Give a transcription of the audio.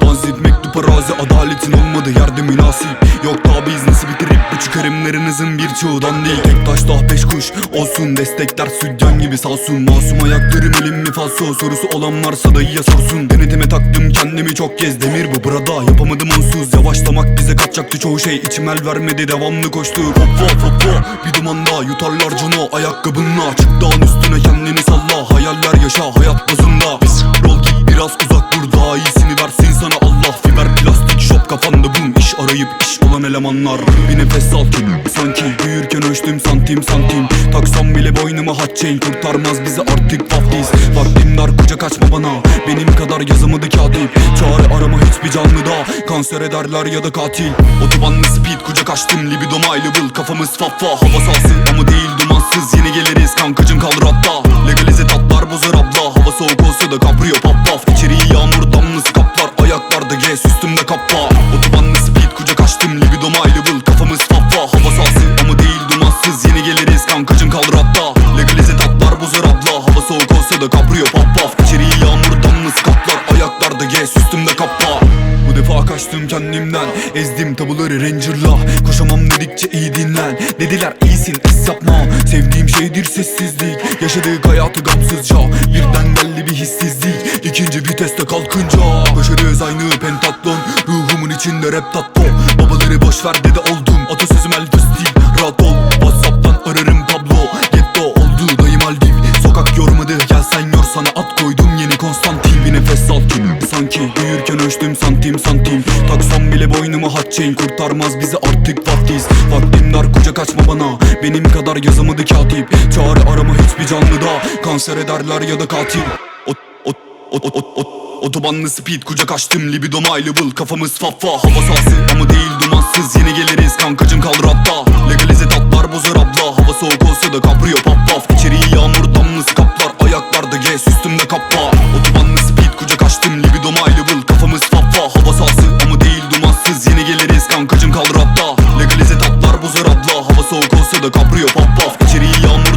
Tanzit mektup arazi adaletin olmadı yardımı nasip Yok tabi iznisi bitirip bu çıkarımlarınızın birçoğudan değil. Tek taş daha peş kuş olsun destekler sütyen gibi salsun Masum ayaklarım elim mi falso? Sorusu olan varsa dayıya sorsun. Denetime taktım kendimi çok kez demir bu burada. Yapamadım onsuz yavaşlamak bize kaçacaktı çoğu şey. İçim el vermedi devamlı koştu. Hopla hopla bir dumanda yutarlar canı ayakkabınla. Çık dağın üstüne. Sana Allah Fiber plastik şop kafanda bum iş arayıp iş olan elemanlar. Bir nefes al sanki büyürken ölçtüm santim santim. Taksam bile boynuma hat chain kurtarmaz bizi artık vaftiz Vaktim dar kucak açma bana benim kadar yazamadı katip Çare arama hiçbir canlıda kanser ederler ya da katil. Otobanlı speed kucak açtım libidom high level. Kafamız faffa hava sahası ama değil dumansız. Yeni geliriz kankacım kaldır hatta Legalize tatlar bozar abla Hava soğuk olsa da kabriyo pap paf kappa Otobanlı speed kucak açtım libidom high level Kafamız faffa hava sahası ama değil dumansız. Yeni geliriz kankacım kaldır hatta. Legalize tatlar bozar abla Hava soğuk olsa da kabriyo pap paf İçeriği yağmur damlası kaplar Ayaklarda G üstümde kappa bu defa kaçtım kendimden Ezdim tabuları Ranger'la. Koşamam dedikçe iyi dinlen. Dediler iyisin es yapma. Sevdiğim şeydir sessizlik. Yaşadık hayatı gamsızca Birden geldi bir hissizlik. İkinci viteste kalkınca Başarıyoruz aynı pentatlon içinde rap tatto Babaları boş ver dedi oldum. Atasözüm el fıstık Rahat ol. Whatsapp'tan ararım Pablo Getto oldu dayım Aldiv Sokak yormadı. Gel sen yor sana at koydum yeni Konstantin. Bir nefes al sanki büyürken ölçtüm santim santim. Taksam bile boynuma hat chain. Kurtarmaz bizi artık vaftiz. Vaktim dar kucak açma bana. Benim kadar yazamadı katip. Çare arama hiçbir canlıda. Kanser ederler ya da katil. Ot, ot, ot, ot, ot. Otobanlı speed kucak açtım libidom aylabıl Kafamız fafa hava sahası ama değil dumansız Yeni geliriz. Kankacım kal rapta Legalize tatlar bozar abla. Hava soğuk olsa da kaprio pop pop İçeriği yağmur damlası kaplar Ayaklarda gez üstümde kappa Otobanlı speed kucak açtım libidom aylabıl Kafamız fafa hava sahası ama değil dumansız Yeni geliriz. Kankacım kal rapta Legalize tatlar bozar abla. Hava soğuk olsa da kaprio pop pop İçeriği yağmur